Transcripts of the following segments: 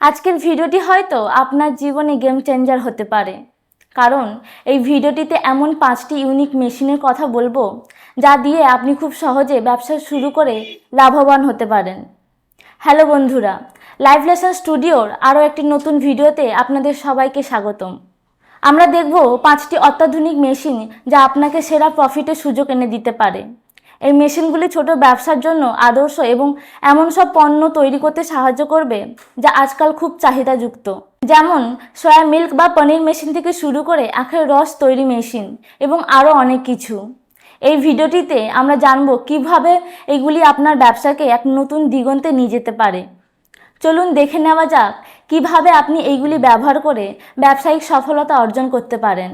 আজকের ভিডিওটি হয়তো আপনার জীবনে গেম চেঞ্জার হতে পারে। কারণ এই ভিডিওটিতে এমন পাঁচটি ইউনিক মেশিনের কথা বলব, যা দিয়ে আপনি খুব সহজে ব্যবসা শুরু করে লাভবান হতে পারেন। হ্যালো বন্ধুরা লাইভ লেসন স্টুডিওর আরও একটি নতুন ভিডিওতে আপনাদের সবাইকে স্বাগতম। আমরা দেখব পাঁচটি অত্যাধুনিক মেশিন যা আপনাকে সেরা প্রফিটের সুযোগ এনে দিতে পারে। এই মেশিনগুলি ছোট ব্যবসার জন্য আদর্শ এবং এমন সব পণ্য তৈরি করতে সাহায্য করবে যা আজকাল খুব চাহিদাযুক্ত। যেমন সয়া মিল্ক বা পনির মেশিন থেকে শুরু করে আখের রস তৈরি মেশিন এবং আরও অনেক কিছু। এই ভিডিওটিতে আমরা জানব কীভাবে এগুলি আপনার ব্যবসাকে এক নতুন দিগন্তে নিয়ে যেতে পারে। চলুন দেখে নেওয়া যাক কীভাবে আপনি এইগুলি ব্যবহার করে ব্যবসায়িক সফলতা অর্জন করতে পারেন।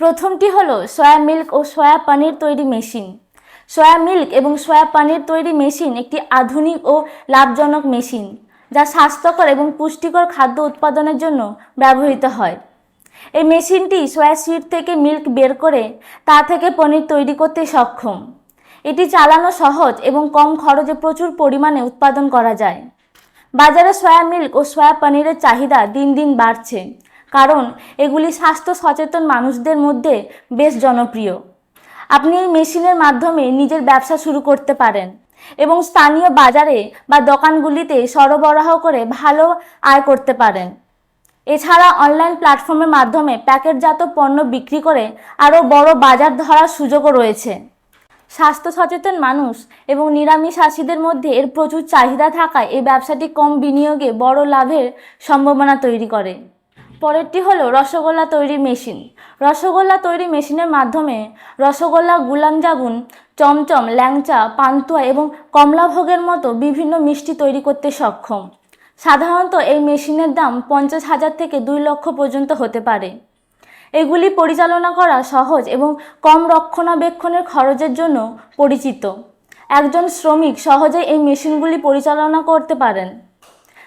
প্রথমটি হলো সয়া মিল্ক ও সয়া পনির তৈরি মেশিন। সয়া মিল্ক এবং সয়া পনির তৈরি মেশিন একটি আধুনিক ও লাভজনক মেশিন যা স্বাস্থ্যকর এবং পুষ্টিকর খাদ্য উৎপাদনের জন্য ব্যবহৃত হয়। এই মেশিনটি সয়া সিড থেকে মিল্ক বের করে তা থেকে পনির তৈরি করতে সক্ষম। এটি চালানো সহজ এবং কম খরচে প্রচুর পরিমাণে উৎপাদন করা যায়। বাজারে সয়া মিল্ক ও সয়া পনিরের চাহিদা দিন দিন বাড়ছে, কারণ এগুলি স্বাস্থ্য সচেতন মানুষদের মধ্যে বেশ জনপ্রিয়। আপনি এই মেশিনের মাধ্যমে নিজের ব্যবসা শুরু করতে পারেন এবং স্থানীয় বাজারে বা দোকানগুলিতে সরবরাহ করে ভালো আয় করতে পারেন। এছাড়া অনলাইন প্ল্যাটফর্মের মাধ্যমে প্যাকেটজাত পণ্য বিক্রি করে আরও বড় বাজার ধরার সুযোগও রয়েছে। স্বাস্থ্য সচেতন মানুষ এবং নিরামিষাসীদের মধ্যে এর প্রচুর চাহিদা থাকায় এই ব্যবসাটি কম বিনিয়োগে বড় লাভের সম্ভাবনা তৈরি করে। পরেরটি হলো রসগোল্লা তৈরি মেশিন। রসগোল্লা তৈরি মেশিনের মাধ্যমে রসগোল্লা, গুলাম জাগুন চমচম, ল্যাংচা, পান্তুয়া এবং কমলাভোগের মতো বিভিন্ন মিষ্টি তৈরি করতে সক্ষম। সাধারণত এই মেশিনের দাম পঞ্চাশ হাজার থেকে দুই লক্ষ পর্যন্ত হতে পারে। এগুলি পরিচালনা করা সহজ এবং কম রক্ষণাবেক্ষণের খরচের জন্য পরিচিত। একজন শ্রমিক সহজে এই মেশিনগুলি পরিচালনা করতে পারেন।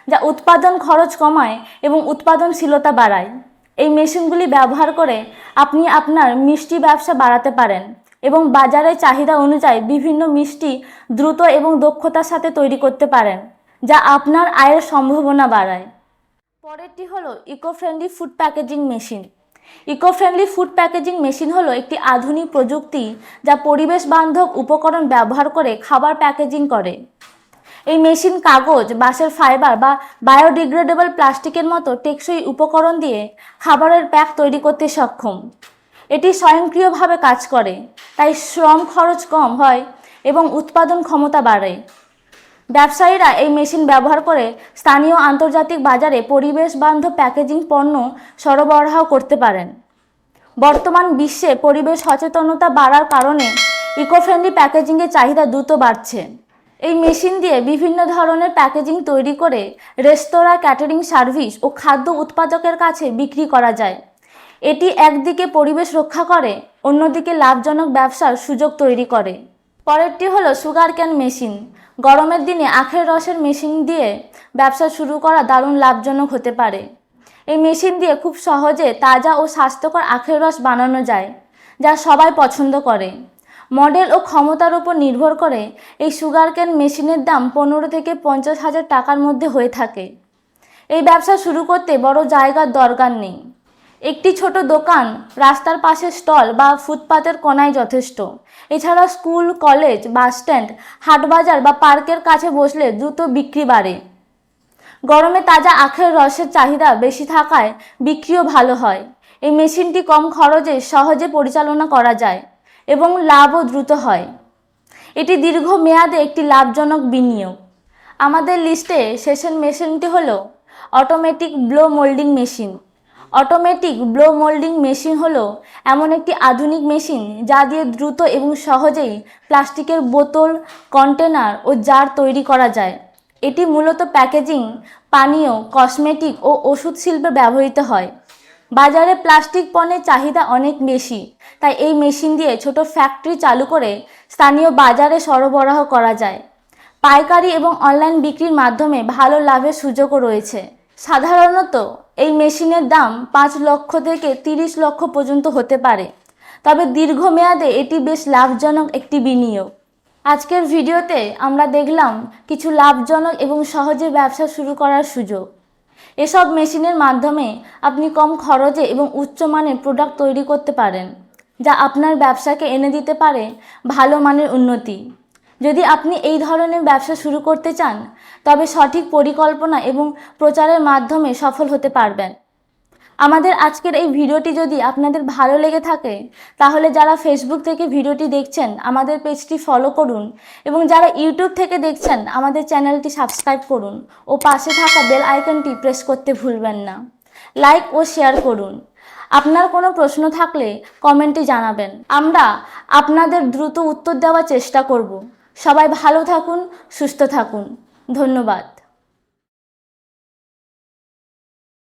যা উৎপাদন খরচ কমায় এবং উৎপাদনশীলতা বাড়ায়। এই মেশিনগুলি ব্যবহার করে আপনি আপনার মিষ্টি ব্যবসা বাড়াতে পারেন এবং বাজারের চাহিদা অনুযায়ী বিভিন্ন মিষ্টি দ্রুত এবং দক্ষতার সাথে তৈরি করতে পারেন, যা আপনার আয়ের সম্ভাবনা বাড়ায়। পরেরটি হলো eco friendly food packaging machine eco friendly food packaging machine হলো একটি আধুনিক প্রযুক্তি যা পরিবেশ বান্ধব উপকরণ ব্যবহার করে খাবার প্যাকেজিং করে। এই মেশিন কাগজ, বাঁশের ফাইবার বা বায়োডিগ্রেডেবল প্লাস্টিকের মতো টেকসই উপকরণ দিয়ে খাবারের প্যাক তৈরি করতে সক্ষম। এটি স্বয়ংক্রিয়ভাবে কাজ করে, তাই শ্রম খরচ কম হয় এবং উৎপাদন ক্ষমতা বাড়ে। ব্যবসায়ীরা এই মেশিন ব্যবহার করে স্থানীয় আন্তর্জাতিক বাজারে পরিবেশ বান্ধব প্যাকেজিং পণ্য সরবরাহ করতে পারেন। বর্তমান বিশ্বে পরিবেশ সচেতনতা বাড়ার কারণে ইকো ফ্রেন্ডলি প্যাকেজিংয়ের চাহিদা দ্রুত বাড়ছে। এই মেশিন দিয়ে বিভিন্ন ধরনের প্যাকেজিং তৈরি করে রেস্তোরাঁ, ক্যাটারিং সার্ভিস ও খাদ্য উৎপাদকের কাছে বিক্রি করা যায়। এটি একদিকে পরিবেশ রক্ষা করে, অন্যদিকে লাভজনক ব্যবসার সুযোগ তৈরি করে। পরেরটি হলো সুগার ক্যান মেশিন। গরমের দিনে আখের রসের মেশিন দিয়ে ব্যবসা শুরু করা দারুণ লাভজনক হতে পারে। এই মেশিন দিয়ে খুব সহজে তাজা ও স্বাস্থ্যকর আখের রস বানানো যায়, যা সবাই পছন্দ করে। মডেল ও ক্ষমতার উপর নির্ভর করে, এই সুগার ক্যান মেশিনের দাম পনেরো থেকে পঞ্চাশ হাজার টাকার মধ্যে হয়ে থাকে। এই ব্যবসা শুরু করতে বড় জায়গার দরকার নেই। একটি ছোট দোকান, রাস্তার পাশে স্টল বা ফুটপাতের কোনায় যথেষ্ট। এছাড়া স্কুল, কলেজ, বাস স্ট্যান্ড হাটবাজার বা পার্কের কাছে বসলে দ্রুত বিক্রি বাড়ে। গরমে তাজা আখের রসের চাহিদা বেশি থাকায় বিক্রিও ভালো হয়। এই মেশিনটি কম খরচে সহজে পরিচালনা করা যায়। এবং লাভও দ্রুত হয়। এটি দীর্ঘ মেয়াদে একটি লাভজনক বিনিয়োগ। আমাদের লিস্টে শেষের মেশিনটি হল automatic blow moulding machine. Automatic blow moulding machine হলো এমন একটি আধুনিক মেশিন যা দিয়ে দ্রুত এবং সহজেই প্লাস্টিকের বোতল, কন্টেনার ও জার তৈরি করা যায়। এটি মূলত প্যাকেজিং, পানীয়, কসমেটিক ও ওষুধ শিল্পে ব্যবহৃত হয়। বাজারে প্লাস্টিক পণ্যের চাহিদা অনেক বেশি, তাই এই মেশিন দিয়ে ছোট ফ্যাক্টরি চালু করে স্থানীয় বাজারে সরবরাহ করা যায়। পাইকারি এবং অনলাইন বিক্রির মাধ্যমে ভালো লাভের সুযোগও রয়েছে। সাধারণত এই মেশিনের দাম পাঁচ লক্ষ থেকে তিরিশ লক্ষ পর্যন্ত হতে পারে, তবে দীর্ঘমেয়াদে এটি বেশ লাভজনক একটি বিনিয়োগ। আজকের ভিডিওতে আমরা দেখলাম কিছু লাভজনক এবং সহজে ব্যবসা শুরু করার সুযোগ। এসব মেশিনের মাধ্যমে আপনি কম খরচে এবং উচ্চমানের প্রোডাক্ট তৈরি করতে পারেন, যা আপনার ব্যবসাকে এনে দিতে পারে ভালো মানের উন্নতি। যদি আপনি এই ধরনের ব্যবসা শুরু করতে চান, তবে সঠিক পরিকল্পনা এবং প্রচারের মাধ্যমে সফল হতে পারবেন। আমাদের আজকের এই ভিডিওটি যদি আপনাদের ভালো লেগে থাকে, তাহলে যারা ফেসবুক থেকে ভিডিওটি দেখছেন, আমাদের পেজটি ফলো করুন এবং যারা ইউটিউব থেকে দেখছেন, আমাদের চ্যানেলটি সাবস্ক্রাইব করুন ও পাশে থাকা বেল আইকনটি প্রেস করতে ভুলবেন না। লাইক ও শেয়ার করুন। আপনার কোনো প্রশ্ন থাকলে কমেন্টে জানাবেন। আমরা আপনাদের দ্রুত উত্তর দেওয়ার চেষ্টা করব। সবাই ভালো থাকুন, সুস্থ থাকুন। ধন্যবাদ।